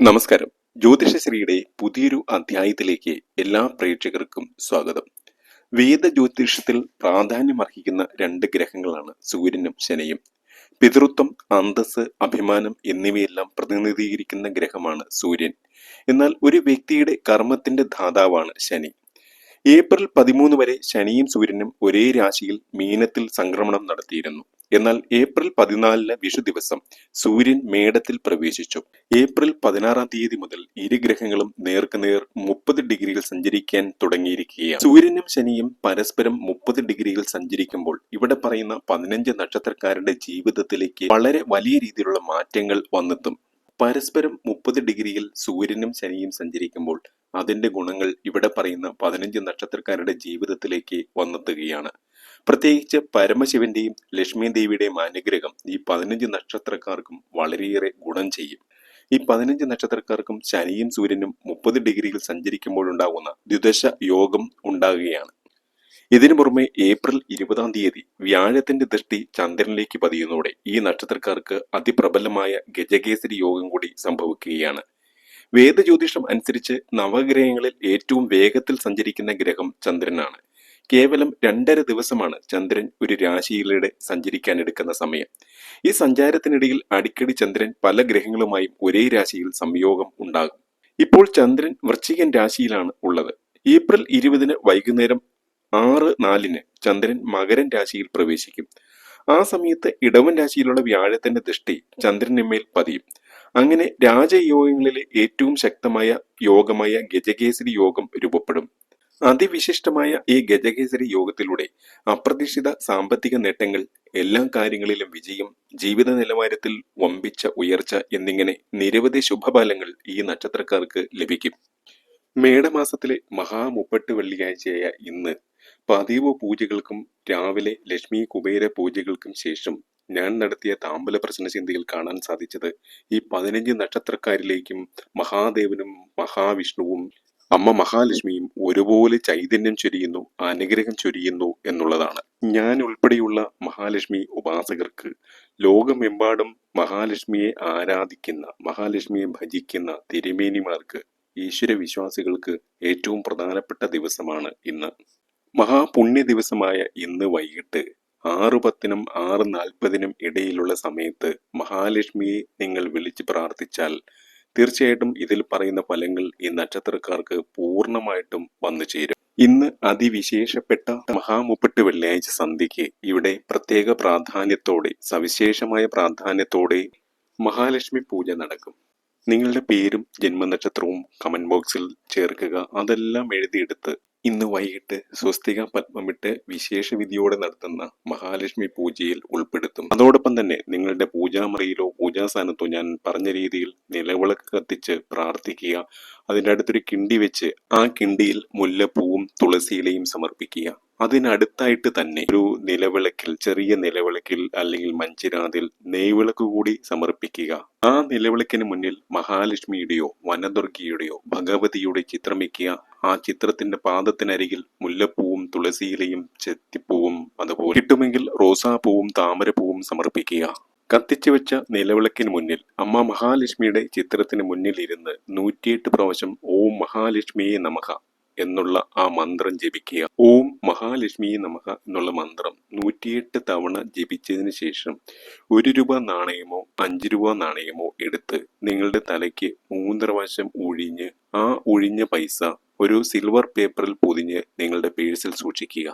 നമസ്കാരം. ജ്യോതിഷശ്രീയുടെ പുതിയൊരു അധ്യായത്തിലേക്ക് എല്ലാ പ്രേക്ഷകർക്കും സ്വാഗതം. വേദ ജ്യോതിഷത്തിൽ പ്രാധാന്യമർഹിക്കുന്ന രണ്ട് ഗ്രഹങ്ങളാണ് സൂര്യനും ശനിയും. പിതൃത്വം അന്തസ് അഭിമാനം എന്നിവയെല്ലാം പ്രതിനിധീകരിക്കുന്ന ഗ്രഹമാണ് സൂര്യൻ. എന്നാൽ ഒരു വ്യക്തിയുടെ കർമ്മത്തിന്റെ ധാതാവാണ് ശനി. ഏപ്രിൽ പതിമൂന്ന് വരെ ശനിയും സൂര്യനും ഒരേ രാശിയിൽ മീനത്തിൽ സംക്രമണം നടത്തിയിരുന്നു. എന്നാൽ ഏപ്രിൽ പതിനാലിന് വിഷു ദിവസം സൂര്യൻ മേടത്തിൽ പ്രവേശിച്ചു. ഏപ്രിൽ പതിനാറാം തീയതി മുതൽ ഇരു ഗ്രഹങ്ങളും നേർക്കുനേർ മുപ്പത് ഡിഗ്രിയിൽ സഞ്ചരിക്കാൻ തുടങ്ങിയിരിക്കുകയാണ്. സൂര്യനും ശനിയും പരസ്പരം മുപ്പത് ഡിഗ്രിയിൽ സഞ്ചരിക്കുമ്പോൾ ഇവിടെ പറയുന്ന പതിനഞ്ച് നക്ഷത്രക്കാരുടെ ജീവിതത്തിലേക്ക് വളരെ വലിയ രീതിയിലുള്ള മാറ്റങ്ങൾ വന്നെത്തും. പരസ്പരം മുപ്പത് ഡിഗ്രിയിൽ സൂര്യനും ശനിയും സഞ്ചരിക്കുമ്പോൾ അതിന്റെ ഗുണങ്ങൾ ഇവിടെ പറയുന്ന പതിനഞ്ച് നക്ഷത്രക്കാരുടെ ജീവിതത്തിലേക്ക് വന്നെത്തുകയാണ്. പ്രത്യേകിച്ച് പരമശിവന്റെയും ലക്ഷ്മി ദേവിയുടെയും അനുഗ്രഹം ഈ പതിനഞ്ച് നക്ഷത്രക്കാർക്കും വളരെയേറെ ഗുണം ചെയ്യും. ഈ പതിനഞ്ച് നക്ഷത്രക്കാർക്കും ശനിയും സൂര്യനും മുപ്പത് ഡിഗ്രിയിൽ സഞ്ചരിക്കുമ്പോഴുണ്ടാകുന്ന ദ്വിദശ യോഗം ഉണ്ടാകുകയാണ്. ഇതിനു പുറമെ ഏപ്രിൽ ഇരുപതാം തീയതി വ്യാഴത്തിന്റെ ദൃഷ്ടി ചന്ദ്രനിലേക്ക് പതിയുന്നതോടെ ഈ നക്ഷത്രക്കാർക്ക് അതിപ്രബലമായ ഗജകേസരി യോഗം കൂടി സംഭവിക്കുകയാണ്. വേദജ്യോതിഷം അനുസരിച്ച് നവഗ്രഹങ്ങളിൽ ഏറ്റവും വേഗത്തിൽ സഞ്ചരിക്കുന്ന ഗ്രഹം ചന്ദ്രനാണ്. കേവലം രണ്ടര ദിവസമാണ് ചന്ദ്രൻ ഒരു രാശിയിലൂടെ സഞ്ചരിക്കാൻ എടുക്കുന്ന സമയം. ഈ സഞ്ചാരത്തിനിടയിൽ അടിക്കടി ചന്ദ്രൻ പല ഗ്രഹങ്ങളുമായും ഒരേ രാശിയിൽ സംയോഗം ഉണ്ടാകും. ഇപ്പോൾ ചന്ദ്രൻ വൃശ്ചികൻ രാശിയിലാണ് ഉള്ളത്. ഏപ്രിൽ ഇരുപതിന് വൈകുന്നേരം ആറ് നാലിന് ചന്ദ്രൻ മകരൻ രാശിയിൽ പ്രവേശിക്കും. ആ സമയത്ത് ഇടവൻ രാശിയിലുള്ള വ്യാഴത്തിന്റെ ദൃഷ്ടി ചന്ദ്രനിന്മേൽ പതിയും. അങ്ങനെ രാജയോഗങ്ങളിലെ ഏറ്റവും ശക്തമായ യോഗമായ ഗജകേസരി യോഗം രൂപപ്പെടും. അതിവിശിഷ്ടമായ ഈ ഗജകേസരി യോഗത്തിലൂടെ അപ്രതീക്ഷിത സാമ്പത്തിക നേട്ടങ്ങൾ എല്ലാ കാര്യങ്ങളിലും വിജയം ജീവിത നിലവാരത്തിൽ വമ്പിച്ച ഉയർച്ച എന്നിങ്ങനെ നിരവധി ശുഭഫലങ്ങൾ ഈ നക്ഷത്രക്കാർക്ക് ലഭിക്കും. മേടമാസത്തിലെ മഹാമുപ്പട്ട് വെള്ളിയാഴ്ചയായ ഇന്ന് പതിവ് പൂജകൾക്കും രാവിലെ ലക്ഷ്മി കുബേര പൂജകൾക്കും ശേഷം ഞാൻ നടത്തിയ താമ്പല പ്രശ്ന ചിന്തയിൽ കാണാൻ സാധിച്ചത് ഈ പതിനഞ്ച് നക്ഷത്രക്കാരിലേക്കും മഹാദേവനും മഹാവിഷ്ണുവും അമ്മ മഹാലക്ഷ്മിയും ഒരുപോലെ ചൈതന്യം ചൊരിയുന്നു അനുഗ്രഹം ചൊരിയുന്നു എന്നുള്ളതാണ്. ഞാൻ ഉൾപ്പെടെയുള്ള മഹാലക്ഷ്മി ഉപാസകർക്ക് ലോകമെമ്പാടും മഹാലക്ഷ്മിയെ ആരാധിക്കുന്ന മഹാലക്ഷ്മിയെ ഭജിക്കുന്ന തിരുമേനിമാർക്ക് ഈശ്വര വിശ്വാസികൾക്ക് ഏറ്റവും പ്രധാനപ്പെട്ട ദിവസമാണ് ഇന്ന്. മഹാപുണ്യ ദിവസമായ ഇന്ന് വൈകിട്ട് ആറ് പത്തിനും ആറ് നാൽപ്പതിനും ഇടയിലുള്ള സമയത്ത് മഹാലക്ഷ്മിയെ നിങ്ങൾ വിളിച്ച് പ്രാർത്ഥിച്ചാൽ തീർച്ചയായിട്ടും ഇതിൽ പറയുന്ന ഫലങ്ങൾ ഈ നക്ഷത്രക്കാർക്ക് പൂർണമായിട്ടും വന്നു ചേരും. ഇന്ന് അതിവിശേഷപ്പെട്ട മഹാമുപ്പട്ട് വെള്ളിയാഴ്ച സന്ധ്യയ്ക്ക് ഇവിടെ പ്രത്യേക പ്രാധാന്യത്തോടെ സവിശേഷമായ പ്രാധാന്യത്തോടെ മഹാലക്ഷ്മി പൂജ നടക്കും. നിങ്ങളുടെ പേരും ജന്മനക്ഷത്രവും കമന്റ് ബോക്സിൽ ചേർക്കുക അതെല്ലാം എഴുതിയെടുത്ത് ഇന്ന് വൈകിട്ട് സ്വസ്തിക പത്മമിട്ട് വിശേഷ വിധിയോടെ നടത്തുന്ന മഹാലക്ഷ്മി പൂജയിൽ ഉൾപ്പെടുത്തും. അതോടൊപ്പം തന്നെ നിങ്ങളുടെ പൂജാമറിയിലോ പൂജാസ്ഥാനത്തോ ഞാൻ പറഞ്ഞ രീതിയിൽ നിലവിളക്ക് കത്തിച്ച് പ്രാർത്ഥിക്കുക. അതിന്റെ അടുത്തൊരു കിണ്ടി വെച്ച് ആ കിണ്ടിയിൽ മുല്ലപ്പൂവും തുളസിയിലയും സമർപ്പിക്കുക. അതിനടുത്തായിട്ട് തന്നെ ഒരു നിലവിളക്കിൽ ചെറിയ നിലവിളക്കിൽ അല്ലെങ്കിൽ മഞ്ചിരാതിൽ നെയ്വിളക്ക് കൂടി സമർപ്പിക്കുക. ആ നിലവിളക്കിന് മുന്നിൽ മഹാലക്ഷ്മിയുടെയോ വനദുർഗിയുടെയോ ഭഗവതിയുടെ ചിത്രം വയ്ക്കുക ആ ചിത്രത്തിന്റെ പാദത്തിനരികിൽ മുല്ലപ്പൂവും തുളസിയിലയും ചെത്തിപ്പൂവും അതുപോലെ കിട്ടുമെങ്കിൽ റോസാപ്പൂവും താമരപ്പൂവും സമർപ്പിക്കുക. കത്തിച്ചു വെച്ച നിലവിളക്കിന് മുന്നിൽ അമ്മ മഹാലക്ഷ്മിയുടെ ചിത്രത്തിന് മുന്നിൽ ഇരുന്ന് നൂറ്റിയെട്ട് പ്രാവശ്യം ഓം മഹാലക്ഷ്മിയെ നമഃ. എന്നുള്ള ആ മന്ത്രം ജപിക്കുക. ഓം മഹാലക്ഷ്മി നമഹ എന്നുള്ള മന്ത്രം നൂറ്റിയെട്ട് തവണ ജപിച്ചതിന് ശേഷം ഒരു രൂപ നാണയമോ അഞ്ച് രൂപ നാണയമോ എടുത്ത് നിങ്ങളുടെ തലയ്ക്ക് മൂന്ന് പ്രാവശ്യം ഒഴിഞ്ഞ് ആ ഒഴിഞ്ഞ പൈസ ഒരു സിൽവർ പേപ്പറിൽ പൊതിഞ്ഞ് നിങ്ങളുടെ പേഴ്സിൽ സൂക്ഷിക്കുക.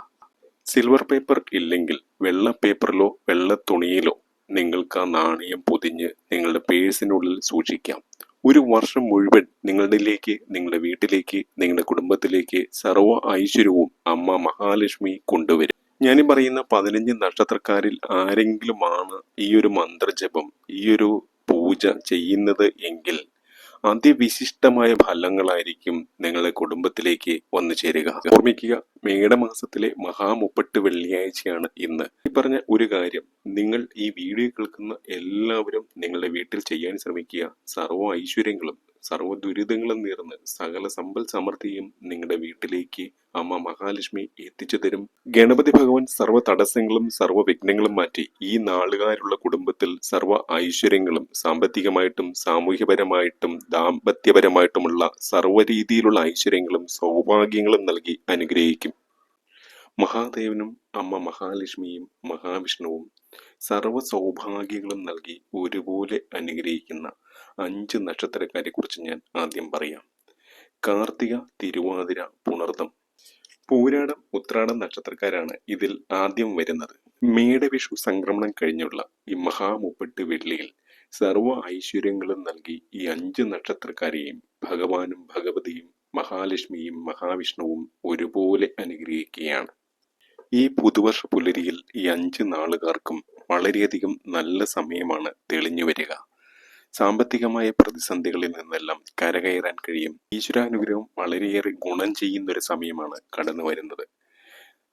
സിൽവർ പേപ്പർ ഇല്ലെങ്കിൽ വെള്ള പേപ്പറിലോ വെള്ള തുണിയിലോ നിങ്ങൾക്ക് ആ നാണയം പൊതിഞ്ഞ് നിങ്ങളുടെ പേഴ്സിനുള്ളിൽ സൂക്ഷിക്കാം. ഒരു വർഷം മുഴുവൻ നിങ്ങളിലേക്ക് നിങ്ങളുടെ വീട്ടിലേക്ക് നിങ്ങളുടെ കുടുംബത്തിലേക്ക് സർവ ഐശ്വര്യവും അമ്മ മഹാലക്ഷ്മി കൊണ്ടുവരും. ഞാൻ പറയുന്ന പതിനഞ്ച് നക്ഷത്രക്കാരിൽ ആരെങ്കിലുമാണ് ഈ ഒരു മന്ത്രജപം ഈ ഒരു പൂജ ചെയ്യുന്നത് എങ്കിൽ അതിവിശിഷ്ടമായ ഫലങ്ങളായിരിക്കും നിങ്ങളുടെ കുടുംബത്തിലേക്ക് വന്നു ചേരുക. ഓർമ്മിക്കുക മേട മാസത്തിലെ മഹാമുപ്പട്ട് വെള്ളിയാഴ്ചയാണ് ഇന്ന്. ഈ പറഞ്ഞ ഒരു കാര്യം നിങ്ങൾ ഈ വീഡിയോ കേൾക്കുന്ന എല്ലാവരും നിങ്ങളുടെ വീട്ടിൽ ചെയ്യാൻ ശ്രമിക്കുക. സർവ ഐശ്വര്യങ്ങളും സർവ ദുരിതങ്ങളും നേർന്ന് സകല സമ്പൽ സമൃദ്ധിയും നിങ്ങളുടെ വീട്ടിലേക്ക് അമ്മ മഹാലക്ഷ്മി എത്തിച്ചു തരും. ഗണപതി ഭഗവാൻ സർവ തടസ്സങ്ങളും സർവ വിഘ്നങ്ങളും മാറ്റി ഈ നാളുകാരുള്ള കുടുംബത്തിൽ സർവ ഐശ്വര്യങ്ങളും സാമ്പത്തികമായിട്ടും സാമൂഹ്യപരമായിട്ടും ദാമ്പത്യപരമായിട്ടുമുള്ള സർവ രീതിയിലുള്ള ഐശ്വര്യങ്ങളും സൗഭാഗ്യങ്ങളും നൽകി അനുഗ്രഹിക്കും. മഹാദേവനും അമ്മ മഹാലക്ഷ്മിയും മഹാവിഷ്ണുവും സർവ സൗഭാഗ്യങ്ങളും നൽകി ഒരുപോലെ അനുഗ്രഹിക്കുന്ന അഞ്ച് നക്ഷത്രക്കാരെ കുറിച്ച് ഞാൻ ആദ്യം പറയാം. കാർത്തിക തിരുവാതിര പുണർതം പൂരാടം ഉത്രാടം നക്ഷത്രക്കാരാണ് ഇതിൽ ആദ്യം വരുന്നത്. മേടവിഷു സംക്രമണം കഴിഞ്ഞുള്ള ഈ മഹാമുപ്പെട്ട് വെള്ളിയിൽ സർവ ഐശ്വര്യങ്ങളും നൽകി ഈ അഞ്ച് നക്ഷത്രക്കാരെയും ഭഗവാനും ഭഗവതിയും മഹാലക്ഷ്മിയും മഹാവിഷ്ണുവും ഒരുപോലെ അനുഗ്രഹിക്കുകയാണ്. ഈ പുതുവർഷ പുലരിയിൽ ഈ അഞ്ച് നാളുകാർക്കും വളരെയധികം നല്ല സമയമാണ് തെളിഞ്ഞു വരിക. സാമ്പത്തികമായ പ്രതിസന്ധികളിൽ നിന്നെല്ലാം കരകയറാൻ കഴിയും. ഈശ്വരാനുഗ്രഹം വളരെയേറെ ഗുണം ചെയ്യുന്ന ഒരു സമയമാണ് കടന്നു വരുന്നത്.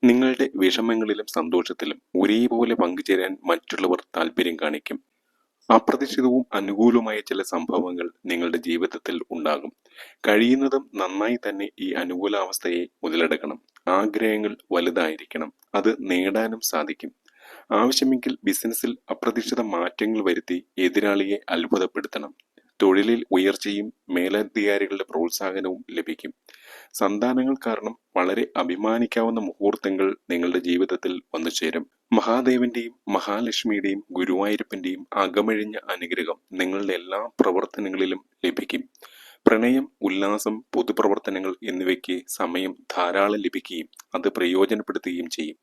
നിങ്ങളുടെ വിഷമങ്ങളിലും സന്തോഷത്തിലും ഒരേപോലെ പങ്കുചേരാൻ മറ്റുള്ളവർ താല്പര്യം കാണിക്കും. അപ്രതീക്ഷിതവും അനുകൂലമായ ചില സംഭവങ്ങൾ നിങ്ങളുടെ ജീവിതത്തിൽ ഉണ്ടാകും. കഴിയുന്നതും നന്നായി തന്നെ ഈ അനുകൂലാവസ്ഥയെ മുതലെടുക്കണം. ആഗ്രഹങ്ങൾ വലുതായിരിക്കണം. അത് നേടാനും സാധിക്കും. ആവശ്യമെങ്കിൽ ബിസിനസ്സിൽ അപ്രതീക്ഷിത മാറ്റങ്ങൾ വരുത്തി എതിരാളിയെ അത്ഭുതപ്പെടുത്തണം. തൊഴിലിൽ ഉയർച്ചയും മേലധികാരികളുടെ പ്രോത്സാഹനവും ലഭിക്കും. സന്താനങ്ങൾ കാരണം വളരെ അഭിമാനിക്കാവുന്ന മുഹൂർത്തങ്ങൾ നിങ്ങളുടെ ജീവിതത്തിൽ വന്നു ചേരും. മഹാദേവന്റെയും മഹാലക്ഷ്മിയുടെയും ഗുരുവായൂരപ്പന്റെയും അകമഴിഞ്ഞ അനുഗ്രഹം നിങ്ങളുടെ എല്ലാ പ്രവർത്തനങ്ങളിലും ലഭിക്കും. പ്രണയം ഉല്ലാസം പൊതുപ്രവർത്തനങ്ങൾ എന്നിവയ്ക്ക് സമയം ധാരാളം ലഭിക്കുകയും അത് പ്രയോജനപ്പെടുത്തുകയും ചെയ്യും.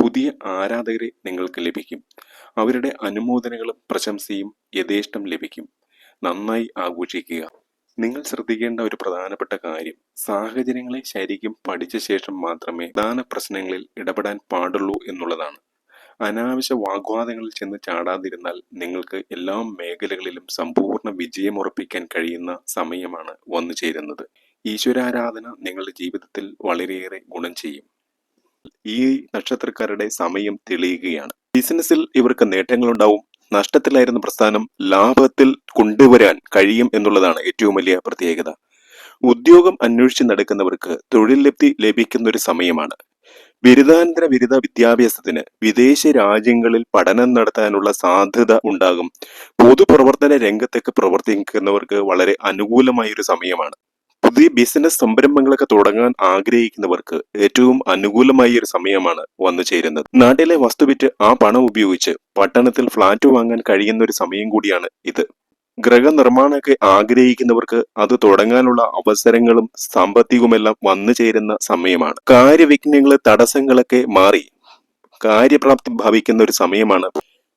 പുതിയ ആരാധകരെ നിങ്ങൾക്ക് ലഭിക്കും. അവരുടെ അനുമോദനങ്ങളും പ്രശംസയും യഥേഷ്ടം ലഭിക്കും. നന്നായി ആഘോഷിക്കുക. നിങ്ങൾ ശ്രദ്ധിക്കേണ്ട ഒരു പ്രധാനപ്പെട്ട കാര്യം സാഹചര്യങ്ങളെ ശരിക്കും പഠിച്ച ശേഷം മാത്രമേ പ്രധാന പ്രശ്നങ്ങളിൽ ഇടപെടാൻ പാടുള്ളൂ എന്നുള്ളതാണ്. അനാവശ്യ വാഗ്വാദങ്ങളിൽ ചെന്ന് ചാടാതിരുന്നാൽ നിങ്ങൾക്ക് എല്ലാ മേഖലകളിലും സമ്പൂർണ വിജയമുറപ്പിക്കാൻ കഴിയുന്ന സമയമാണ് വന്നു ചേരുന്നത് ഈശ്വരാരാധന നിങ്ങളുടെ ജീവിതത്തിൽ വളരെയേറെ ഗുണം ചെയ്യും. ഈ നക്ഷത്രക്കാരുടെ സമയം തെളിയുകയാണ്. ബിസിനസ്സിൽ ഇവർക്ക് നേട്ടങ്ങളുണ്ടാവും. നഷ്ടത്തിലായിരുന്ന പ്രസ്ഥാനം ലാഭത്തിൽ കൊണ്ടുവരാൻ കഴിയും എന്നുള്ളതാണ് ഏറ്റവും വലിയ പ്രത്യേകത. ഉദ്യോഗം അന്വേഷിച്ച് നടക്കുന്നവർക്ക് തൊഴിൽ ലബ്ധി ലഭിക്കുന്ന ഒരു സമയമാണ്. ബിരുദാനന്തര ബിരുദ വിദ്യാഭ്യാസത്തിന് വിദേശ രാജ്യങ്ങളിൽ പഠനം നടത്താനുള്ള സാധ്യത ഉണ്ടാകും. പൊതുപ്രവർത്തന രംഗത്തേക്ക് പ്രവർത്തിക്കുന്നവർക്ക് വളരെ അനുകൂലമായ ഒരു സമയമാണ്. പുതിയ ബിസിനസ് സംരംഭങ്ങളൊക്കെ തുടങ്ങാൻ ആഗ്രഹിക്കുന്നവർക്ക് ഏറ്റവും അനുകൂലമായ ഒരു സമയമാണ് വന്നു ചേരുന്നത്. നാട്ടിലെ വസ്തു വിറ്റ് ആ പണം ഉപയോഗിച്ച് പട്ടണത്തിൽ ഫ്ളാറ്റ് വാങ്ങാൻ കഴിയുന്ന ഒരു സമയം കൂടിയാണ് ഇത്. ഗൃഹനിർമ്മാണമൊക്കെ ആഗ്രഹിക്കുന്നവർക്ക് അത് തുടങ്ങാനുള്ള അവസരങ്ങളും സാമ്പത്തികവുമെല്ലാം വന്നു ചേരുന്ന സമയമാണ്. കാര്യവിഘ്നങ്ങൾ തടസ്സങ്ങളൊക്കെ മാറി. കാര്യപ്രാപ്തി ഭവിക്കുന്ന ഒരു സമയമാണ്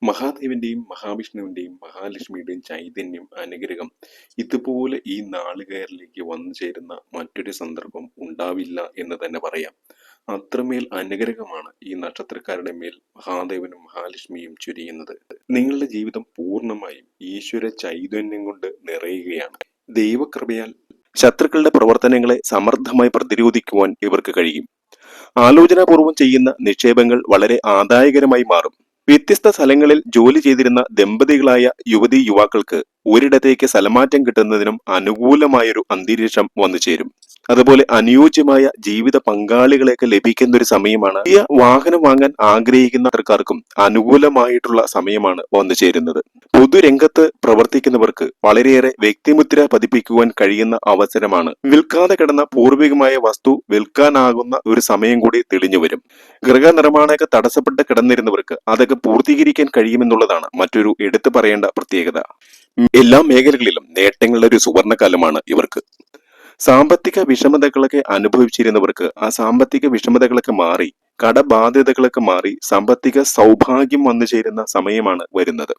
മഹാദേവന്റെയും മഹാവിഷ്ണുവിന്റെയും മഹാലക്ഷ്മിയുടെയും ചൈതന്യം അനുഗ്രഹം ഇതുപോലെ ഈ നാളുകയറിലേക്ക് വന്നു ചേരുന്ന മറ്റൊരു സന്ദർഭം ഉണ്ടാവില്ല എന്ന് തന്നെ പറയാം. അത്രമേൽ അനുഗ്രഹമാണ് ഈ നക്ഷത്രക്കാരുടെ മേൽ മഹാദേവനും മഹാലക്ഷ്മിയും ചുരിയുന്നത്. നിങ്ങളുടെ ജീവിതം പൂർണമായും ഈശ്വര ചൈതന്യം കൊണ്ട് നിറയുകയാണ്. ദൈവകൃപയാൽ ശത്രുക്കളുടെ പ്രവർത്തനങ്ങളെ സമർത്ഥമായി പ്രതിരോധിക്കുവാൻ ഇവർക്ക് കഴിയും. ആലോചനാപൂർവം ചെയ്യുന്ന നിക്ഷേപങ്ങൾ വളരെ ആദായകരമായി മാറും. വ്യത്യസ്ത സ്ഥലങ്ങളിൽ ജോലി ചെയ്തിരുന്ന ദമ്പതികളായ യുവതി യുവാക്കൾക്ക് ഒരിടത്തേക്ക് സ്ഥലമാറ്റം കിട്ടുന്നതിനും അനുകൂലമായൊരു അന്തരീക്ഷം വന്നു ചേരും. അതുപോലെ അനുയോജ്യമായ ജീവിത പങ്കാളികളെയൊക്കെ ലഭിക്കുന്ന ഒരു സമയമാണ്. പുതിയ വാഹനം വാങ്ങാൻ ആഗ്രഹിക്കുന്നവർക്കാർക്കും അനുകൂലമായിട്ടുള്ള സമയമാണ് വന്നു ചേരുന്നത്. പൊതുരംഗത്ത് പ്രവർത്തിക്കുന്നവർക്ക് വളരെയേറെ വ്യക്തിമുദ്ര പതിപ്പിക്കുവാൻ കഴിയുന്ന അവസരമാണ്. വിൽക്കാതെ കിടന്ന പൂർവികമായ വസ്തു വിൽക്കാനാകുന്ന ഒരു സമയം കൂടി തെളിഞ്ഞു വരും. ഗൃഹ നിർമ്മാണമൊക്കെ തടസ്സപ്പെട്ട് കിടന്നിരുന്നവർക്ക് അതൊക്കെ പൂർത്തീകരിക്കാൻ കഴിയുമെന്നുള്ളതാണ് മറ്റൊരു എടുത്തു പറയേണ്ട പ്രത്യേകത. എല്ലാ മേഖലകളിലും നേട്ടങ്ങളുടെ ഒരു സുവർണകാലമാണ് ഇവർക്ക്. സാമ്പത്തിക വിഷമതകളൊക്കെ അനുഭവിച്ചിരുന്നവർക്ക് ആ സാമ്പത്തിക വിഷമതകളൊക്കെ മാറി കടബാധ്യതകളൊക്കെ മാറി സാമ്പത്തിക സൗഭാഗ്യം വന്നു ചേരുന്ന സമയമാണ് വരുന്നത്.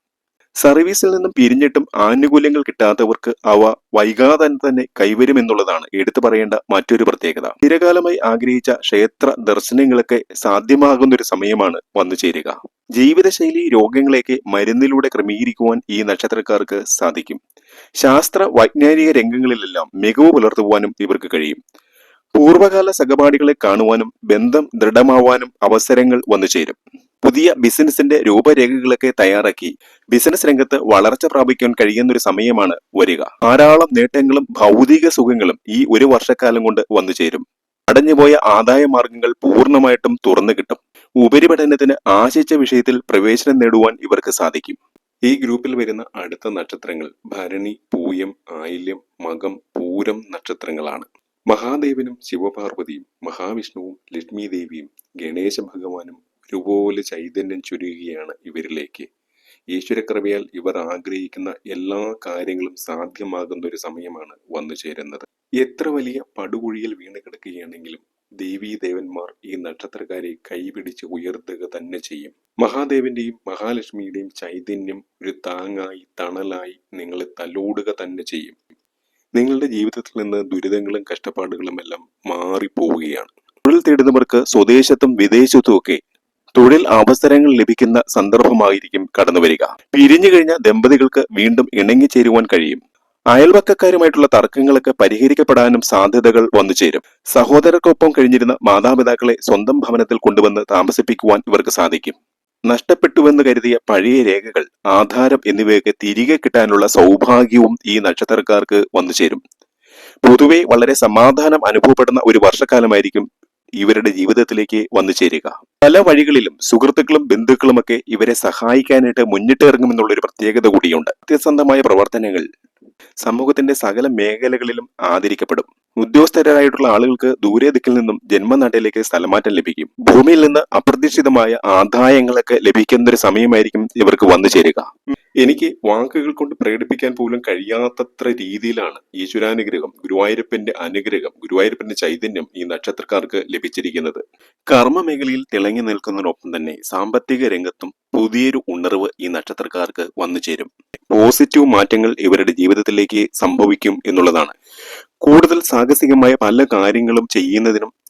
സർവീസിൽ നിന്നും പിരിഞ്ഞിട്ടും ആനുകൂല്യങ്ങൾ കിട്ടാത്തവർക്ക് അവ വൈകാതെ തന്നെ കൈവരുമെന്നുള്ളതാണ് എടുത്തു പറയേണ്ട മറ്റൊരു പ്രത്യേകത. ചിരകാലമായി ആഗ്രഹിച്ച ക്ഷേത്ര ദർശനങ്ങളൊക്കെ സാധ്യമാകുന്ന ഒരു സമയമാണ് വന്നു ചേരുക. ജീവിതശൈലി രോഗങ്ങളെയൊക്കെ മരുന്നിലൂടെ ക്രമീകരിക്കുവാൻ ഈ നക്ഷത്രക്കാർക്ക് സാധിക്കും. ശാസ്ത്ര വൈജ്ഞാനിക രംഗങ്ങളിലെല്ലാം മികവ് പുലർത്തുവാനും ഇവർക്ക് കഴിയും. പൂർവകാല സഹപാഠികളെ കാണുവാനും ബന്ധം ദൃഢമാവാനും അവസരങ്ങൾ വന്നു ചേരും. പുതിയ ബിസിനസിന്റെ രൂപരേഖകളൊക്കെ തയ്യാറാക്കി ബിസിനസ് രംഗത്ത് വളർച്ച പ്രാപിക്കാൻ കഴിയുന്ന ഒരു സമയമാണ് വരിക. ധാരാളം നേട്ടങ്ങളും ഭൗതിക സുഖങ്ങളും ഈ ഒരു വർഷക്കാലം കൊണ്ട് വന്നു ചേരും. അടഞ്ഞുപോയ ആദായ മാർഗങ്ങൾ പൂർണമായിട്ടും തുറന്നു കിട്ടും. ഉപരിപഠനത്തിന് ആശിച്ച വിഷയത്തിൽ പ്രവേശനം നേടുവാൻ ഇവർക്ക് സാധിക്കും. ഈ ഗ്രൂപ്പിൽ വരുന്ന അടുത്ത നക്ഷത്രങ്ങൾ ഭരണി പൂയം ആയില്യം മകം പൂരം നക്ഷത്രങ്ങളാണ്. മഹാദേവനും ശിവപാർവതിയും മഹാവിഷ്ണുവും ലക്ഷ്മി ദേവിയും ഗണേശ ഭഗവാനും ഒരുപോലെ ചൈതന്യം ചുരുകയാണ് ഇവരിലേക്ക്. ഈശ്വരകൃപയാൽ ഇവർ ആഗ്രഹിക്കുന്ന എല്ലാ കാര്യങ്ങളും സാധ്യമാകുന്ന ഒരു സമയമാണ് വന്നു ചേരുന്നത്. എത്ര വലിയ പടുകുഴിയിൽ വീണ് കിടക്കുകയാണെങ്കിലും ദേവീ ദേവന്മാർ ഈ നക്ഷത്രക്കാരെ കൈപിടിച്ച് ഉയർത്തുക തന്നെ ചെയ്യും. മഹാദേവന്റെയും മഹാലക്ഷ്മിയുടെയും ചൈതന്യം ഒരു താങ്ങായി തണലായി നിങ്ങളെ തലോടുക തന്നെ ചെയ്യും. നിങ്ങളുടെ ജീവിതത്തിൽ നിന്ന് ദുരിതങ്ങളും കഷ്ടപ്പാടുകളും എല്ലാം മാറിപ്പോവുകയാണ്. തൊഴിൽ തേടുന്നവർക്ക് സ്വദേശത്തും വിദേശത്തും ഒക്കെ തൊഴിൽ അവസരങ്ങൾ ലഭിക്കുന്ന സന്ദർഭമായിരിക്കും കടന്നുവരിക പിരിഞ്ഞു കഴിഞ്ഞ ദമ്പതികൾക്ക് വീണ്ടും ഇണങ്ങിച്ചേരുവാൻ കഴിയും. അയൽവക്കക്കാരുമായിട്ടുള്ള തർക്കങ്ങളൊക്കെ പരിഹരിക്കപ്പെടാനും സാധ്യതകൾ വന്നു ചേരും. സഹോദരർക്കൊപ്പം കഴിഞ്ഞിരുന്ന മാതാപിതാക്കളെ സ്വന്തം ഭവനത്തിൽ കൊണ്ടുവന്ന് താമസിപ്പിക്കുവാൻ ഇവർക്ക് സാധിക്കും. നഷ്ടപ്പെട്ടുവെന്ന് കരുതിയ പഴയ രേഖകൾ ആധാരം എന്നിവയൊക്കെ തിരികെ കിട്ടാനുള്ള സൗഭാഗ്യവും ഈ നക്ഷത്രക്കാർക്ക് വന്നു ചേരും. പൊതുവെ വളരെ സമാധാനം അനുഭവപ്പെടുന്ന ഒരു വർഷക്കാലമായിരിക്കും ഇവരുടെ ജീവിതത്തിലേക്ക് വന്നു ചേരുക. പല വഴികളിലും സുഹൃത്തുക്കളും ബന്ധുക്കളുമൊക്കെ ഇവരെ സഹായിക്കാനായിട്ട് മുന്നിട്ടിറങ്ങുമെന്നുള്ള ഒരു പ്രത്യേകത കൂടിയുണ്ട്. സത്യസന്ധമായ പ്രവർത്തനങ്ങൾ സമൂഹത്തിന്റെ സകല മേഖലകളിലും ആദരിക്കപ്പെടും. ഉദ്യോഗസ്ഥരായിട്ടുള്ള ആളുകൾക്ക് ദൂരെ ദിക്കിൽ നിന്നും ജന്മനാട്ടിലേക്ക് സ്ഥലമാറ്റം ലഭിക്കും. ഭൂമിയിൽ നിന്ന് അപ്രതീക്ഷിതമായ ആദായങ്ങളൊക്കെ ലഭിക്കുന്ന ഒരു സമയമായിരിക്കും ഇവർക്ക് വന്നു ചേരുക എനിക്ക് വാക്കുകൾ കൊണ്ട് പ്രകടിപ്പിക്കാൻ പോലും കഴിയാത്തത്ര രീതിയിലാണ് ഈശ്വരാനുഗ്രഹം ഗുരുവായൂരപ്പന്റെ അനുഗ്രഹം ഗുരുവായൂരപ്പന്റെ ചൈതന്യം ഈ നക്ഷത്രക്കാർക്ക് ലഭിച്ചിരിക്കുന്നത്. കർമ്മ മേഖലയിൽ തിളങ്ങി നിൽക്കുന്നതിനൊപ്പം തന്നെ സാമ്പത്തിക രംഗത്തും പുതിയൊരു ഉണർവ് ഈ നക്ഷത്രക്കാർക്ക് വന്നു ചേരും. പോസിറ്റീവ് മാറ്റങ്ങൾ ഇവരുടെ ജീവിതത്തിലേക്ക് സംഭവിക്കും എന്നുള്ളതാണ്. കൂടുതൽ സാഹസികമായ പല കാര്യങ്ങളും ചെയ്യുന്നതിനും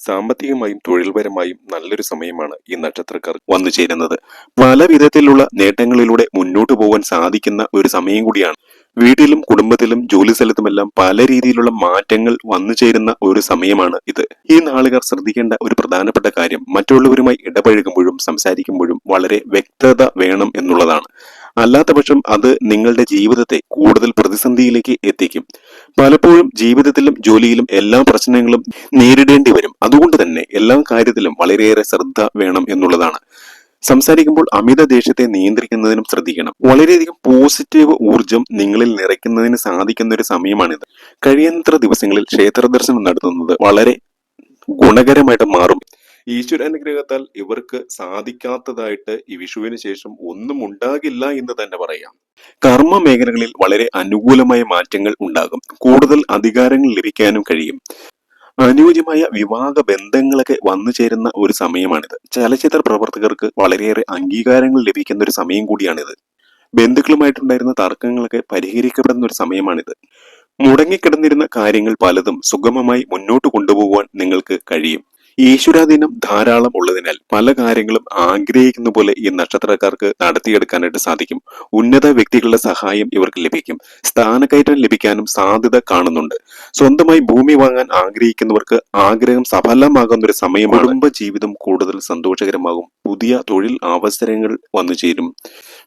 സാമ്പത്തികമായും തൊഴിൽപരമായും നല്ലൊരു സമയമാണ് ഈ നക്ഷത്രക്കാർ വന്നു ചേരുന്നത്. പല വിധത്തിലുള്ള നേട്ടങ്ങളിലൂടെ മുന്നോട്ട് പോകാൻ സാധിക്കുന്ന ഒരു സമയം കൂടിയാണ്. വീട്ടിലും കുടുംബത്തിലും ജോലി സ്ഥലത്തുമെല്ലാം പല രീതിയിലുള്ള മാറ്റങ്ങൾ വന്നു ചേരുന്ന ഒരു സമയമാണ് ഇത്. ഈ നാളുകാർ ശ്രദ്ധിക്കേണ്ട ഒരു പ്രധാനപ്പെട്ട കാര്യം മറ്റുള്ളവരുമായി ഇടപഴകുമ്പോഴും സംസാരിക്കുമ്പോഴും വളരെ വ്യക്തത വേണം എന്നുള്ളതാണ്. അല്ലാത്ത പക്ഷം അത് നിങ്ങളുടെ ജീവിതത്തെ കൂടുതൽ പ്രതിസന്ധിയിലേക്ക് എത്തിക്കും. പലപ്പോഴും ജീവിതത്തിലും ജോലിയിലും എല്ലാ പ്രശ്നങ്ങളും നേരിടേണ്ടി വരും. അതുകൊണ്ട് തന്നെ എല്ലാ കാര്യത്തിലും വളരെയേറെ ശ്രദ്ധ വേണം എന്നുള്ളതാണ്. സംസാരിക്കുമ്പോൾ അമിത ദേഷ്യത്തെ നിയന്ത്രിക്കുന്നതിനും ശ്രദ്ധിക്കണം. വളരെയധികം പോസിറ്റീവ് ഊർജം നിങ്ങളിൽ നിറയ്ക്കുന്നതിന് സാധിക്കുന്ന ഒരു സമയമാണിത്. കഴിയുന്നത്ര ദിവസങ്ങളിൽ ക്ഷേത്ര ദർശനം നടത്തുന്നത് വളരെ ഗുണകരമായിട്ട് മാറും. ഈശ്വരാനുഗ്രഹത്താൽ ഇവർക്ക് സാധിക്കാത്തതായിട്ട് ഈ വിഷുവിന് ശേഷം ഒന്നും ഉണ്ടാകില്ല എന്ന് തന്നെ പറയാം. കർമ്മ മേഖലകളിൽ വളരെ അനുകൂലമായ മാറ്റങ്ങൾ ഉണ്ടാകും. കൂടുതൽ അധികാരങ്ങൾ ലഭിക്കാനും കഴിയും. അനുയോജ്യമായ വിവാഹ ബന്ധങ്ങളൊക്കെ വന്നു ചേരുന്ന ഒരു സമയമാണിത്. ചലച്ചിത്ര പ്രവർത്തകർക്ക് വളരെയേറെ അംഗീകാരങ്ങൾ ലഭിക്കുന്ന ഒരു സമയം കൂടിയാണിത്. ബന്ധുക്കളുമായിട്ടുണ്ടായിരുന്ന തർക്കങ്ങളൊക്കെ പരിഹരിക്കപ്പെടുന്ന ഒരു സമയമാണിത്. മുടങ്ങിക്കിടന്നിരുന്ന കാര്യങ്ങൾ പലതും സുഗമമായി മുന്നോട്ട് കൊണ്ടുപോകുവാൻ നിങ്ങൾക്ക് കഴിയും. ഈശ്വരാധീനം ധാരാളം ഉള്ളതിനാൽ പല കാര്യങ്ങളും ആഗ്രഹിക്കുന്ന പോലെ ഈ നക്ഷത്രക്കാർക്ക് നടത്തിയെടുക്കാനായിട്ട് സാധിക്കും. ഉന്നത വ്യക്തികളുടെ സഹായം ഇവർക്ക് ലഭിക്കും. സ്ഥാനക്കയറ്റം ലഭിക്കാനും സാധ്യത കാണുന്നുണ്ട്. സ്വന്തമായി ഭൂമി വാങ്ങാൻ ആഗ്രഹിക്കുന്നവർക്ക് ആഗ്രഹം സഫലമാകുന്ന ഒരു സമയം കുടുംബ ജീവിതം കൂടുതൽ സന്തോഷകരമാകും. പുതിയ തൊഴിൽ അവസരങ്ങൾ വന്നു ചേരും.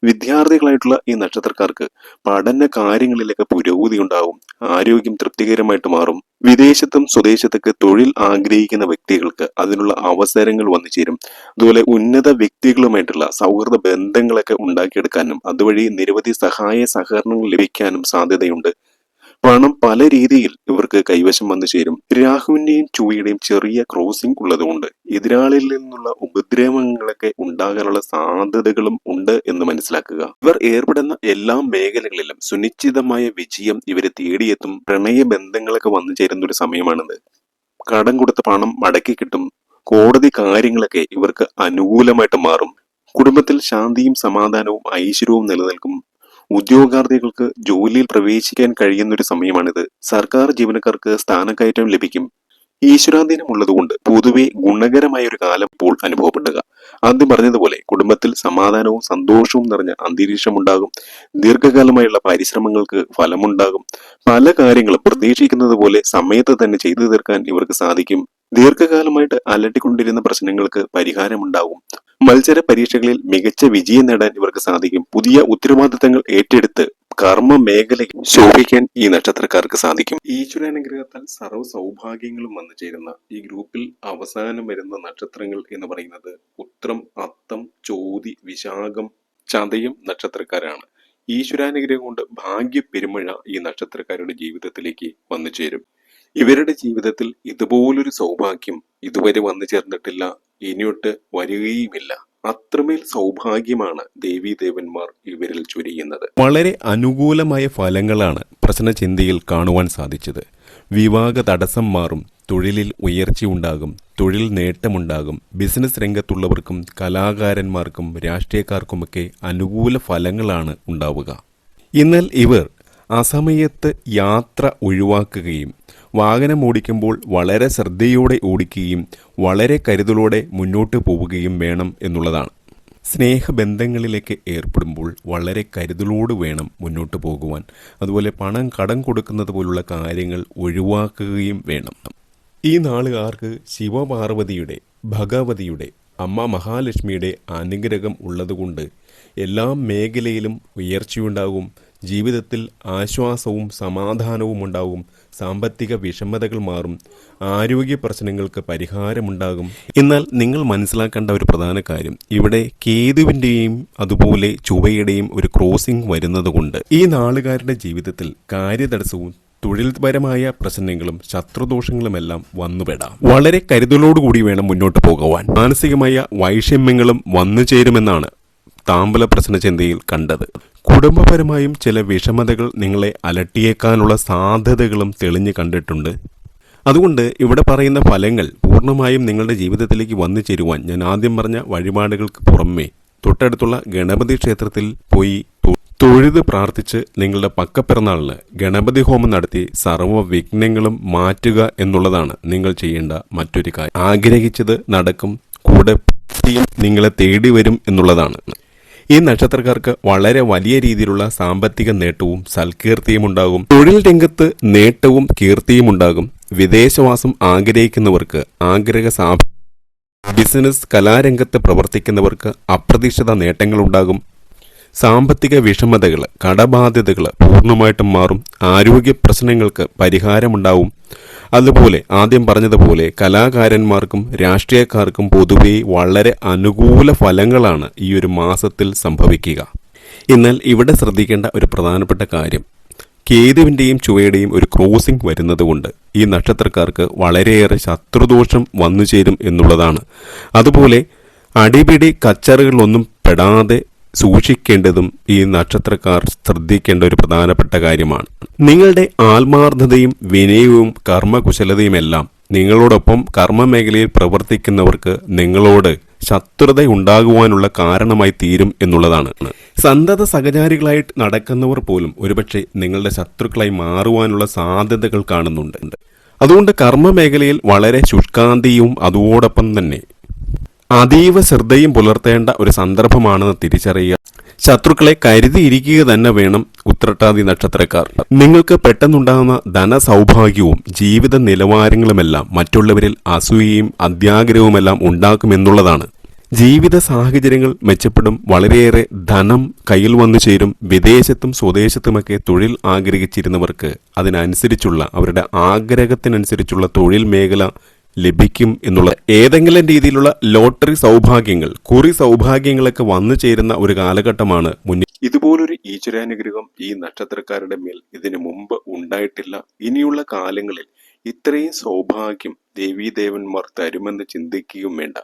വിദ്യാർത്ഥികളായിട്ടുള്ള ഈ നക്ഷത്രക്കാർക്ക് പഠന കാര്യങ്ങളിലൊക്കെ പുരോഗതി ഉണ്ടാകും. ആരോഗ്യം തൃപ്തികരമായിട്ട് മാറും. വിദേശത്തും സ്വദേശത്തൊക്കെ തൊഴിൽ ആഗ്രഹിക്കുന്ന വ്യക്തികൾക്ക് അതിനുള്ള അവസരങ്ങൾ വന്നു ചേരും. അതുപോലെ ഉന്നത വ്യക്തികളുമായിട്ടുള്ള സൗഹൃദ ബന്ധങ്ങളൊക്കെ ഉണ്ടാക്കിയെടുക്കാനും അതുവഴി നിരവധി സഹായ സഹകരണങ്ങൾ ലഭിക്കാനും സാധ്യതയുണ്ട്. പണം പല രീതിയിൽ ഇവർക്ക് കൈവശം വന്നു ചേരും. രാഹുവിന്റെയും ചുവയുടെയും ചെറിയ ക്രോസിംഗ് ഉള്ളതുകൊണ്ട് എതിരാളിയിൽ നിന്നുള്ള ഉപദ്രവങ്ങളൊക്കെ ഉണ്ടാകാനുള്ള സാധ്യതകളും ഉണ്ട് എന്ന് മനസ്സിലാക്കുക. ഇവർ ഏർപ്പെടുന്ന എല്ലാ മേഖലകളിലും സുനിശ്ചിതമായ വിജയം ഇവരെ തേടിയെത്തും. പ്രണയ ബന്ധങ്ങളൊക്കെ വന്നു ചേരുന്ന ഒരു സമയമാണിത്. കടം കൊടുത്ത പണം മടക്കി കിട്ടും. കോടതി കാര്യങ്ങളൊക്കെ ഇവർക്ക് അനുകൂലമായിട്ട് മാറും. കുടുംബത്തിൽ ശാന്തിയും സമാധാനവും ഐശ്വര്യവും നിലനിൽക്കും. ഉദ്യോഗാർത്ഥികൾക്ക് ജോലിയിൽ പ്രവേശിക്കാൻ കഴിയുന്ന ഒരു സമയമാണിത്. സർക്കാർ ജീവനക്കാർക്ക് സ്ഥാനക്കയറ്റം ലഭിക്കും. ഈശ്വരാധീനം ഉള്ളതുകൊണ്ട് പൊതുവെ ഗുണകരമായ ഒരു കാലം ഇപ്പോൾ അനുഭവപ്പെടുക. ആദ്യം പറഞ്ഞതുപോലെ കുടുംബത്തിൽ സമാധാനവും സന്തോഷവും നിറഞ്ഞ അന്തരീക്ഷം ഉണ്ടാകും ദീർഘകാലമായുള്ള പരിശ്രമങ്ങൾക്ക് ഫലമുണ്ടാകും. പല കാര്യങ്ങളും പ്രതീക്ഷിക്കുന്നത് പോലെ സമയത്ത് തന്നെ ചെയ്തു തീർക്കാൻ ഇവർക്ക് സാധിക്കും. ദീർഘകാലമായിട്ട് അലട്ടിക്കൊണ്ടിരുന്ന പ്രശ്നങ്ങൾക്ക് പരിഹാരമുണ്ടാകും. മത്സര പരീക്ഷകളിൽ മികച്ച വിജയം നേടാൻ ഇവർക്ക് സാധിക്കും. പുതിയ ഉത്തരവാദിത്തങ്ങൾ ഏറ്റെടുത്ത് കർമ്മ മേഖലയിൽ ശോഭിക്കാൻ ഈ നക്ഷത്രക്കാർക്ക് സാധിക്കും. ഈശ്വരാനുഗ്രഹത്താൽ സർവ സൗഭാഗ്യങ്ങളും വന്നു ചേരുന്ന ഈ ഗ്രൂപ്പിൽ അവസാനം വരുന്ന നക്ഷത്രങ്ങൾ എന്ന് പറയുന്നത് ഉത്രം അത്തം ചോതി വിശാഖം ചതയം നക്ഷത്രക്കാരാണ്. ഈശ്വരാനുഗ്രഹം കൊണ്ട് ഭാഗ്യ പെരുമഴ ഈ നക്ഷത്രക്കാരുടെ ജീവിതത്തിലേക്ക് വന്നു ചേരും. ഇവരുടെ ജീവിതത്തിൽ ഇതുപോലൊരു സൗഭാഗ്യം ഇതുവരെ വന്നു ചേർന്നിട്ടില്ല. ഇനിയൊട്ട് വരികയുമില്ല. അത്രമേൽ സൗഭാഗ്യമാണ് ദേവീദേവന്മാർ ഇവരിൽ ചൊരിയുന്നത്. വളരെ അനുകൂലമായ ഫലങ്ങളാണ് പ്രശ്നചിന്തയിൽ കാണുവാൻ സാധിച്ചത്. വിവാഹ തടസ്സം മാറും തൊഴിലിൽ ഉയർച്ചയുണ്ടാകും തൊഴിൽ നേട്ടമുണ്ടാകും ബിസിനസ് രംഗത്തുള്ളവർക്കും കലാകാരന്മാർക്കും രാഷ്ട്രീയക്കാർക്കുമൊക്കെ അനുകൂല ഫലങ്ങളാണ് ഉണ്ടാവുക. എന്നാൽ ഇവർ അസമയത്ത് യാത്ര ഒഴിവാക്കുകയും വാഹനം ഓടിക്കുമ്പോൾ വളരെ ശ്രദ്ധയോടെ ഓടിക്കുകയും വളരെ കരുതലോടെ മുന്നോട്ട് പോവുകയും വേണം എന്നുള്ളതാണ്. സ്നേഹബന്ധങ്ങളിലേക്ക് ഏർപ്പെടുമ്പോൾ വളരെ കരുതലോട് വേണം മുന്നോട്ട് പോകുവാൻ. അതുപോലെ പണം കടം കൊടുക്കുന്നത് പോലുള്ള കാര്യങ്ങൾ ഒഴിവാക്കുകയും വേണം. ഈ നാളുകാർക്ക് ശിവപാർവതിയുടെ ഭഗവതിയുടെ അമ്മ മഹാലക്ഷ്മിയുടെ അനുഗ്രഹം ഉള്ളതുകൊണ്ട് എല്ലാ മേഖലയിലും ഉയർച്ചയുണ്ടാകും. ജീവിതത്തിൽ ആശ്വാസവും സമാധാനവും ഉണ്ടാവും സാമ്പത്തിക വിഷമതകൾ മാറും. ആരോഗ്യ പ്രശ്നങ്ങൾക്ക് പരിഹാരമുണ്ടാകും. എന്നാൽ നിങ്ങൾ മനസ്സിലാക്കേണ്ട ഒരു പ്രധാന കാര്യം. ഇവിടെ കേതുവിന്റെയും അതുപോലെ ചുവയുടെയും ഒരു ക്രോസിംഗ് വരുന്നതുകൊണ്ട് ഈ നാളുകാരുടെ ജീവിതത്തിൽ കാര്യതടസ്സവും തൊഴിൽപരമായ പ്രശ്നങ്ങളും ശത്രുദോഷങ്ങളുമെല്ലാം വന്നുപെടാം വളരെ കരുതലോടുകൂടി വേണം മുന്നോട്ട് പോകുവാൻ മാനസികമായ വൈഷമ്യങ്ങളും വന്നു ചേരുമെന്നാണ് താമ്പല പ്രശ്നചിന്തയിൽ കണ്ടത്. കുടുംബപരമായും ചില വിഷമതകൾ നിങ്ങളെ അലട്ടിയേക്കാനുള്ള സാധ്യതകളും തെളിഞ്ഞു കണ്ടിട്ടുണ്ട്. അതുകൊണ്ട് ഇവിടെ പറയുന്ന ഫലങ്ങൾ പൂർണമായും നിങ്ങളുടെ ജീവിതത്തിലേക്ക് വന്നു ചേരുവാൻ ഞാൻ ആദ്യം പറഞ്ഞ വഴിപാടുകൾക്ക് പുറമേ തൊട്ടടുത്തുള്ള ഗണപതി ക്ഷേത്രത്തിൽ പോയി തൊഴുത് പ്രാർത്ഥിച്ച് നിങ്ങളുടെ പക്കപ്പിറന്നാളിന് ഗണപതി ഹോമം നടത്തി സർവ വിഘ്നങ്ങളും മാറ്റുക എന്നുള്ളതാണ് നിങ്ങൾ ചെയ്യേണ്ട മറ്റൊരു കാര്യം. ആഗ്രഹിച്ചത് നടക്കും. കൂടെ നിങ്ങളെ തേടി വരും എന്നുള്ളതാണ്. ഈ നക്ഷത്രക്കാർക്ക് വളരെ വലിയ രീതിയിലുള്ള സാമ്പത്തിക നേട്ടവും സൽകീർത്തിയും ഉണ്ടാകും. തൊഴിൽ രംഗത്ത് നേട്ടവും കീർത്തിയും ഉണ്ടാകും. വിദേശവാസം ആഗ്രഹിക്കുന്നവർക്ക് ആഗ്രഹ സാ ബിസിനസ് കലാരംഗത്ത് പ്രവർത്തിക്കുന്നവർക്ക് അപ്രതീക്ഷിത നേട്ടങ്ങളുണ്ടാകും. സാമ്പത്തിക വിഷമതകൾ കടബാധ്യതകൾ പൂർണമായിട്ടും മാറും. ആരോഗ്യ പ്രശ്നങ്ങൾക്ക് പരിഹാരമുണ്ടാവും. അതുപോലെ ആദ്യം പറഞ്ഞതുപോലെ കലാകാരന്മാർക്കും രാഷ്ട്രീയക്കാർക്കും പൊതുവെ വളരെ അനുകൂല ഫലങ്ങളാണ് ഈ ഒരു മാസത്തിൽ സംഭവിക്കുക. എന്നാൽ ഇവിടെ ശ്രദ്ധിക്കേണ്ട ഒരു പ്രധാനപ്പെട്ട കാര്യം. കേതുവിന്റെയും ചുവയുടെയും ഒരു ക്രോസിംഗ് വരുന്നതുകൊണ്ട് ഈ നക്ഷത്രക്കാർക്ക് വളരെയേറെ ശത്രുദോഷം വന്നു ചേരും എന്നുള്ളതാണ്. അതുപോലെ അടിപിടി കച്ചറുകളൊന്നും പെടാതെ സൂക്ഷിക്കേണ്ടതും ഈ നക്ഷത്രക്കാർ ശ്രദ്ധിക്കേണ്ട ഒരു പ്രധാനപ്പെട്ട കാര്യമാണ്. നിങ്ങളുടെ ആത്മാർത്ഥതയും വിനയവും കർമ്മകുശലതയുമെല്ലാം നിങ്ങളോടൊപ്പം കർമ്മമേഖലയിൽ പ്രവർത്തിക്കുന്നവർക്ക് നിങ്ങളോട് ശത്രുത ഉണ്ടാകുവാനുള്ള കാരണമായി തീരും എന്നുള്ളതാണ്. സന്തത സഹചാരികളായിട്ട് നടക്കുന്നവർ പോലും ഒരുപക്ഷെ നിങ്ങളുടെ ശത്രുക്കളായി മാറുവാനുള്ള സാധ്യതകൾ കാണുന്നുണ്ട്. അതുകൊണ്ട് കർമ്മമേഖലയിൽ വളരെ ശുഷ്കാന്തിയും അതോടൊപ്പം തന്നെ അതീവ ശ്രദ്ധയും പുലർത്തേണ്ട ഒരു സന്ദർഭമാണെന്ന് തിരിച്ചറിയുക. ശത്രുക്കളെ കരുതിയിരിക്കുക തന്നെ വേണം ഉത്രട്ടാതി നക്ഷത്രക്കാർ. നിങ്ങൾക്ക് പെട്ടെന്നുണ്ടാകുന്ന ധനസൗഭാഗ്യവും ജീവിത നിലവാരങ്ങളുമെല്ലാം മറ്റുള്ളവരിൽ അസൂയയും അത്യാഗ്രഹവുമെല്ലാം ഉണ്ടാക്കുമെന്നുള്ളതാണ്. ജീവിത സാഹചര്യങ്ങൾ മെച്ചപ്പെടും വളരെയേറെ ധനം കയ്യിൽ വന്നു ചേരും വിദേശത്തും സ്വദേശത്തുമൊക്കെ തൊഴിൽ ആഗ്രഹിച്ചിരുന്നവർക്ക് അതിനനുസരിച്ചുള്ള അവരുടെ ആഗ്രഹത്തിനനുസരിച്ചുള്ള തൊഴിൽ മേഖല ലഭിക്കും എന്നുള്ള ഏതെങ്കിലും രീതിയിലുള്ള ലോട്ടറി സൗഭാഗ്യങ്ങൾ കുറി സൗഭാഗ്യങ്ങളൊക്കെ വന്നു ചേരുന്ന ഒരു കാലഘട്ടമാണ് മുന്നിൽ. ഇതുപോലൊരു ഈശ്വരാനുഗ്രഹം ഈ നക്ഷത്രക്കാരുടെ മേൽ ഇതിനു മുമ്പ് ഉണ്ടായിട്ടില്ല. ഇനിയുള്ള കാലങ്ങളിൽ ഇത്രയും സൗഭാഗ്യം ദേവീദേവന്മാർ തരുമെന്ന് ചിന്തിക്കുകയും വേണ്ട.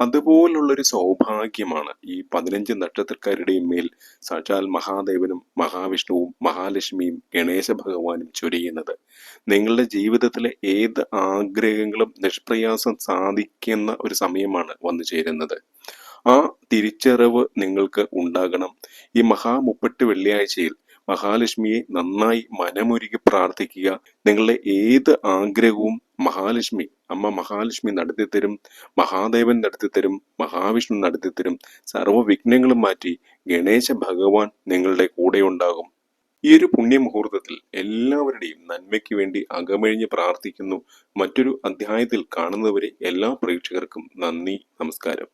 അതുപോലുള്ളൊരു സൗഭാഗ്യമാണ് ഈ പതിനഞ്ച് നക്ഷത്രക്കാരുടെയും മേൽ സാക്ഷാൽ മഹാദേവനും മഹാവിഷ്ണുവും മഹാലക്ഷ്മിയും ഗണേശ ഭഗവാനും ചൊരിയുന്നത്. നിങ്ങളുടെ ജീവിതത്തിലെ ഏത് ആഗ്രഹങ്ങളും നിഷ്പ്രയാസം സാധിക്കുന്ന ഒരു സമയമാണ് വന്നു ചേരുന്നത്. ആ തിരിച്ചറിവ് നിങ്ങൾക്ക് ഉണ്ടാകണം. ഈ മഹാമുപ്പട്ട് വെള്ളിയാഴ്ചയിൽ മഹാലക്ഷ്മിയെ നന്നായി മനമൊരുക്കി പ്രാർത്ഥിക്കുക. നിങ്ങളുടെ ഏത് ആഗ്രഹവും മഹാലക്ഷ്മി അമ്മ മഹാലക്ഷ്മി നടത്തിത്തരും മഹാദേവൻ നടത്തിത്തരും മഹാവിഷ്ണു നടത്തിത്തരും. സർവ വിഘ്നങ്ങളും മാറ്റി ഗണേശ ഭഗവാൻ നിങ്ങളുടെ കൂടെ ഉണ്ടാകും ഈ ഒരു പുണ്യമുഹൂർത്തത്തിൽ എല്ലാവരുടെയും നന്മയ്ക്ക് വേണ്ടി അകമഴിഞ്ഞ് പ്രാർത്ഥിക്കുന്നു. മറ്റൊരു അധ്യായത്തിൽ കാണുന്നവരെ എല്ലാ പ്രേക്ഷകർക്കും നന്ദി നമസ്കാരം.